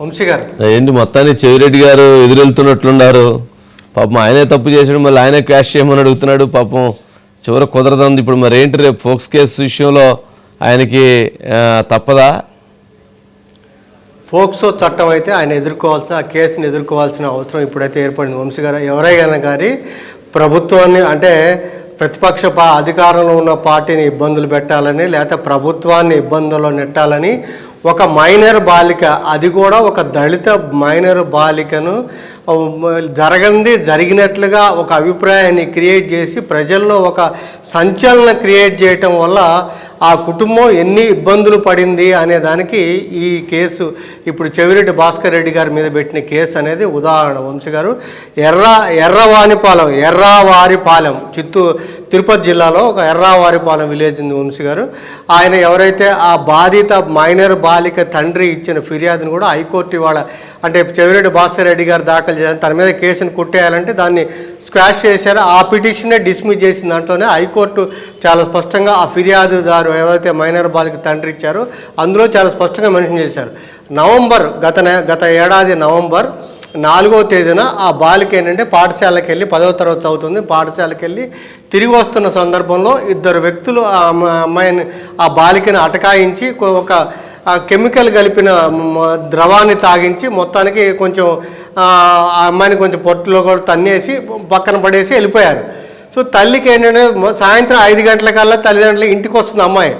వంశీ గారు. ఏంటి మొత్తాన్ని చెవిరెడ్డి గారు ఎదురెళ్తున్నట్లున్నారు. పాపం ఆయనే తప్పు చేసాడు మళ్ళీ ఆయనే క్యాష్ చేయమని అడుగుతున్నాడు. పాపం చివరి కుదరదంది. ఇప్పుడు మరి ఏంటి రేపు ఫోక్స్ కేసు విషయంలో ఆయనకి తప్పదా? పోక్సో చట్టం అయితే ఆయన ఎదుర్కోవాల్సిన ఆ కేసుని ఎదుర్కోవాల్సిన అవసరం ఇప్పుడైతే ఏర్పడింది. వంశీ గారు ఎవరైనా కానీ ప్రభుత్వాన్ని అంటే ప్రతిపక్ష అధికారంలో ఉన్న పార్టీని ఇబ్బందులు పెట్టాలని లేకపోతే ప్రభుత్వాన్ని ఇబ్బందుల్లో నెట్టాలని ఒక మైనర్ బాలిక అది కూడా ఒక దళిత మైనర్ బాలికను జరగంది జరిగినట్లుగా ఒక అభిప్రాయాన్ని క్రియేట్ చేసి ప్రజల్లో ఒక సంచలన క్రియేట్ చేయటం వల్ల ఆ కుటుంబం ఎన్ని ఇబ్బందులు పడింది అనే దానికి ఈ కేసు ఇప్పుడు చెవిరెడ్డి భాస్కర్ రెడ్డి గారి మీద పెట్టిన కేసు అనేది ఉదాహరణ. వంశీ గారు ఎర్ర ఎర్రవాణిపాలెం ఎర్రవారిపాలెం చిత్తూరు తిరుపతి జిల్లాలో ఒక ఎర్రవారిపాలెం విలేజ్ ఉంది వంశీ గారు. ఆయన ఎవరైతే ఆ బాధిత మైనర్ బాలిక తండ్రి ఇచ్చిన ఫిర్యాదును కూడా హైకోర్టు ఇవాళ అంటే చెవిరెడ్డి భాస్కర్ రెడ్డి గారు దాఖలు చేశారు. తన మీద కేసును కొట్టేయాలంటే దాన్ని స్క్వాష్ చేశారు. ఆ పిటిషనే డిస్మిస్ చేసిన దాంట్లోనే హైకోర్టు చాలా స్పష్టంగా ఆ ఫిర్యాదుదారు ఎవరైతే మైనర్ బాలిక తండ్రి ఇచ్చారో అందులో చాలా స్పష్టంగా మెన్షన్ చేశారు. నవంబర్ గత గత ఏడాది నవంబర్ నాలుగో తేదీన ఆ బాలిక ఏంటంటే పాఠశాలకు వెళ్ళి పదవ తరగతి చదువుతుంది. పాఠశాలకు వెళ్ళి తిరిగి వస్తున్న సందర్భంలో ఇద్దరు వ్యక్తులు ఆ అమ్మాయిని ఆ బాలికని అటకాయించి ఒక కెమికల్ కలిపిన ద్రవాన్ని తాగించి మొత్తానికి కొంచెం ఆ అమ్మాయిని కొంచెం పొట్టులో కూడా తన్నేసి పక్కన పడేసి వెళ్ళిపోయారు. సో తల్లికి ఏంటంటే సాయంత్రం ఐదు గంటలకల్లా తల్లిదండ్రులు ఇంటికి వస్తుంది అమ్మాయి.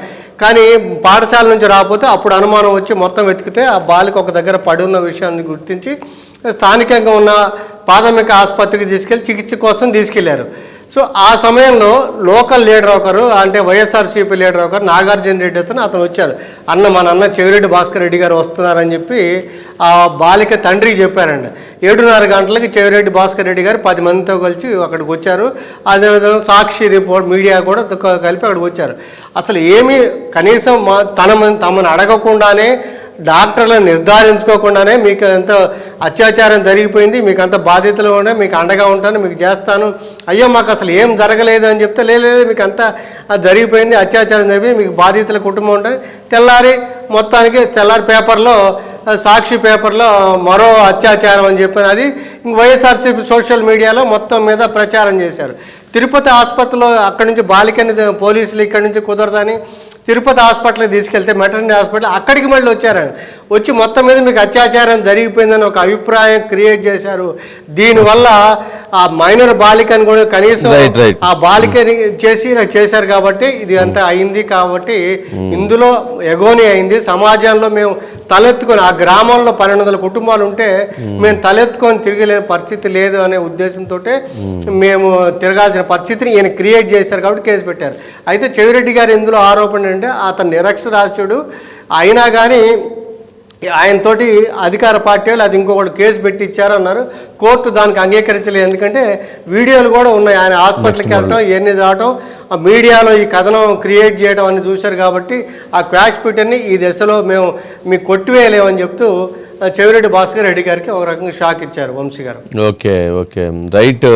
కానీ పాఠశాల నుంచి రాకపోతే అప్పుడు అనుమానం వచ్చి మొత్తం వెతికితే ఆ బాలిక ఒక దగ్గర పడి ఉన్న విషయాన్ని గుర్తించి స్థానికంగా ఉన్న ప్రాథమిక ఆసుపత్రికి తీసుకెళ్ళి చికిత్స కోసం తీసుకెళ్ళారు. సో ఆ సమయంలో లోకల్ లీడర్ ఒకరు అంటే వైఎస్ఆర్సీపీ లీడర్ ఒకరు నాగార్జున రెడ్డి అతను అతను వచ్చారు. అన్న మా నాన్న చెవిరెడ్డి భాస్కర్ రెడ్డి గారు వస్తున్నారని చెప్పి ఆ బాలిక తండ్రికి చెప్పారండి ఏడున్నర గంటలకి చెవిరెడ్డి భాస్కర్ రెడ్డి గారు పది మందితో కలిసి అక్కడికి వచ్చారు. అదేవిధంగా సాక్షి రిపోర్ట్ మీడియా కూడా కలిపి అక్కడికి వచ్చారు. అసలు ఏమీ కనీసం మా తన తమను అడగకుండానే డాక్టర్లను నిర్ధారించుకోకుండానే మీకు ఎంత అత్యాచారం జరిగిపోయింది మీకు అంత బాధ్యతలు ఉండే మీకు అండగా ఉంటాను మీకు చేస్తాను. అయ్యో మాకు అసలు ఏం జరగలేదు అని చెప్తే లేదు మీకు అంతా జరిగిపోయింది అత్యాచారం జరిగిపోయింది మీకు బాధితుల కుటుంబం ఉంటుంది తెల్లారి మొత్తానికి తెల్లారి పేపర్లో సాక్షి పేపర్లో మరో అత్యాచారం అని చెప్పిన. అది ఇంక వైఎస్ఆర్సీపీ సోషల్ మీడియాలో మొత్తం మీద ప్రచారం చేశారు. తిరుపతి ఆసుపత్రిలో అక్కడి నుంచి బాలికని పోలీసులు ఇక్కడి నుంచి కుదరదని తిరుపతి హాస్పిటల్కి తీసుకెళ్తే మెటర్నిటీ హాస్పిటల్ అక్కడికి మళ్ళీ వచ్చారని. వచ్చి మొత్తం మీద మీకు అత్యాచారం జరిగిపోయిందని ఒక అభిప్రాయం క్రియేట్ చేశారు. దీనివల్ల ఆ మైనర్ బాలికని కూడా కనీసం. ఆ బాలికని చేసి నాకు చేశారు కాబట్టి ఇది అంతా అయింది కాబట్టి ఇందులో ఎగోని అయింది. సమాజంలో మేము తలెత్తుకొని ఆ గ్రామంలో పన్నెండు వందల కుటుంబాలు ఉంటే మేము తలెత్తుకొని తిరగలేని పరిస్థితి లేదు అనే ఉద్దేశంతో మేము తిరగాల్సిన పరిస్థితిని ఈయన క్రియేట్ చేశారు కాబట్టి కేసు పెట్టారు. అయితే చెవిరెడ్డి గారు ఇందులో ఆరోపణ ఏంటంటే అతను నిరక్షరాస్యుడు. అయినా కానీ ఆయనతోటి అధికార పార్టీ వాళ్ళు అది ఇంకొకటి కేసు పెట్టి ఇచ్చారన్నారు కోర్టు దానికి అంగీకరించలేదు. ఎందుకంటే వీడియోలు కూడా ఉన్నాయి. ఆయన హాస్పిటల్కి వెళ్ళటం ఇవన్నీ రావటం ఆ మీడియాలో ఈ కథనం క్రియేట్ చేయడం అని చూశారు కాబట్టి ఆ క్వాష్ పిటర్ని ఈ దశలో మేము మీకు కొట్టివేయలేమని చెప్తూ చెవిరెడ్డి భాస్కర్ రెడ్డి గారికి ఒక రకంగా షాక్ ఇచ్చారు వంశీ గారు. Okay okay. రైట్